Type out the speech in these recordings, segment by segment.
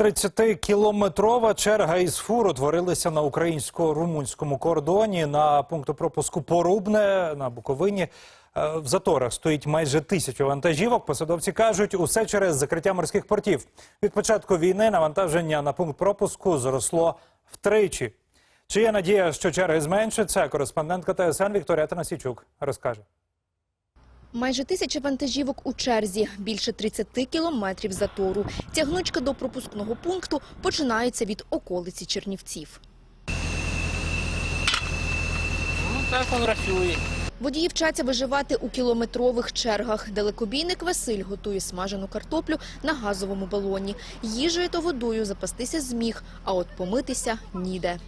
30-кілометрова черга із фур утворилася на українсько-румунському кордоні на пункту пропуску Порубне на Буковині. Е, В заторах стоїть майже тисячу вантажівок. Посадовці кажуть, усе через закриття морських портів. Від початку війни навантаження на пункт пропуску зросло втричі. Чи є надія, що черги зменшаться? Кореспондентка ТСН Вікторія Танасічук розкаже. Майже тисяча вантажівок у черзі, більше 30 кілометрів затору. Тягнучка до пропускного пункту починається від околиці Чернівців. Ну, так він працює. Водії вчаться виживати у кілометрових чергах. Далекобійник Василь готує смажену картоплю на газовому балоні. Їжею та водою запастися зміг, а от помитися ніде.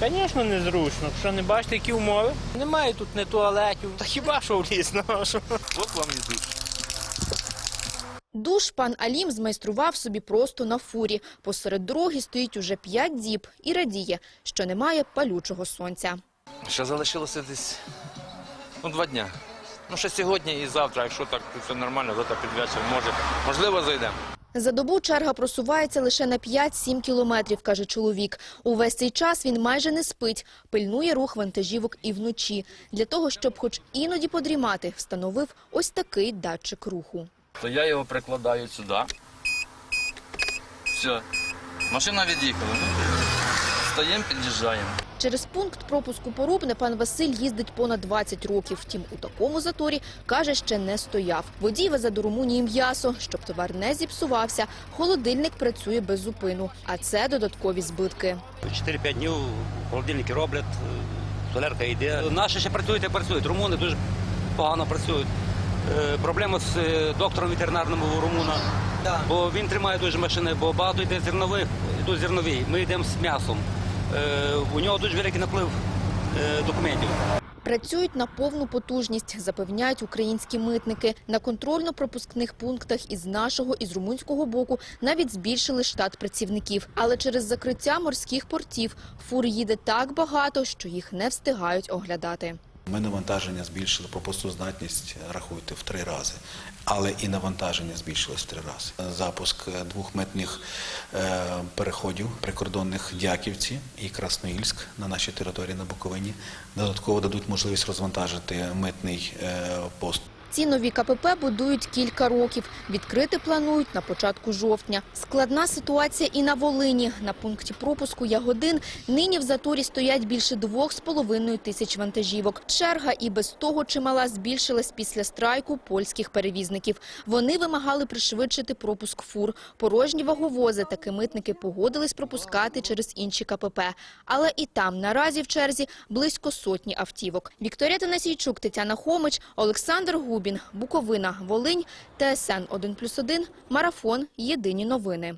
Звісно, незручно. Що не бачите, які умови? Немає тут не туалетів. Та хіба що в ліс, а? От вам і душ. Душ пан Алім змайстрував собі просто на фурі. Посеред дороги стоїть уже п'ять діб і радіє, що немає палючого сонця. Ще залишилося десь ну, два дня. Ну, ще сьогодні і завтра, якщо так все нормально, завтра під вечір може. Можливо, зайдемо. За добу черга просувається лише на 5-7 кілометрів, каже чоловік. Увесь цей час він майже не спить, пильнує рух вантажівок і вночі. Для того, щоб хоч іноді подрімати, встановив ось такий датчик руху. То я його прикладаю сюди. Все. Машина від'їхала. Ну, Стаємо, під'їжджаємо. Через пункт пропуску Порубне пан Василь їздить понад 20 років. Втім, у такому заторі, каже, ще не стояв. Водій везе до Румунії м'ясо. Щоб товар не зіпсувався, холодильник працює без зупину. А це додаткові збитки. 4-5 днів холодильники роблять, солярка йде. Наші ще працюють і працюють. Румуни дуже погано працюють. Е, Проблема з е, доктором ветеринарним у румуна, бо він тримає дуже машини, бо багато йде зернових, йдуть зернові. Ми йдемо з м'ясом. Е, У нього дуже великий наплив е, документів. Працюють на повну потужність, запевняють українські митники. На контрольно-пропускних пунктах із нашого і з румунського боку навіть збільшили штат працівників. Але через закриття морських портів фур їде так багато, що їх не встигають оглядати. Ми навантаження збільшили пропускну здатність, рахуйте, в три рази. Але і навантаження збільшилось в три рази. Запуск двох митних е, переходів прикордонних Дяківці і Красноїльськ на нашій території на Буковині додатково дадуть можливість розвантажити митний е, пост. Ці нові КПП будують кілька років. Відкрити планують на початку жовтня. Складна ситуація і на Волині. На пункті пропуску Ягодин нині в заторі стоять більше двох з половиною тисяч вантажівок. Черга і без того чимала збільшилась після страйку польських перевізників. Вони вимагали пришвидшити пропуск фур. Порожні ваговози таки митники погодились пропускати через інші КПП. Але і там наразі в черзі близько сотні автівок. Вікторія Танасійчук, Тетяна Хомич, Олександр Губін, Буковина, Волинь, ТСН 1+,1, Марафон, Єдині новини.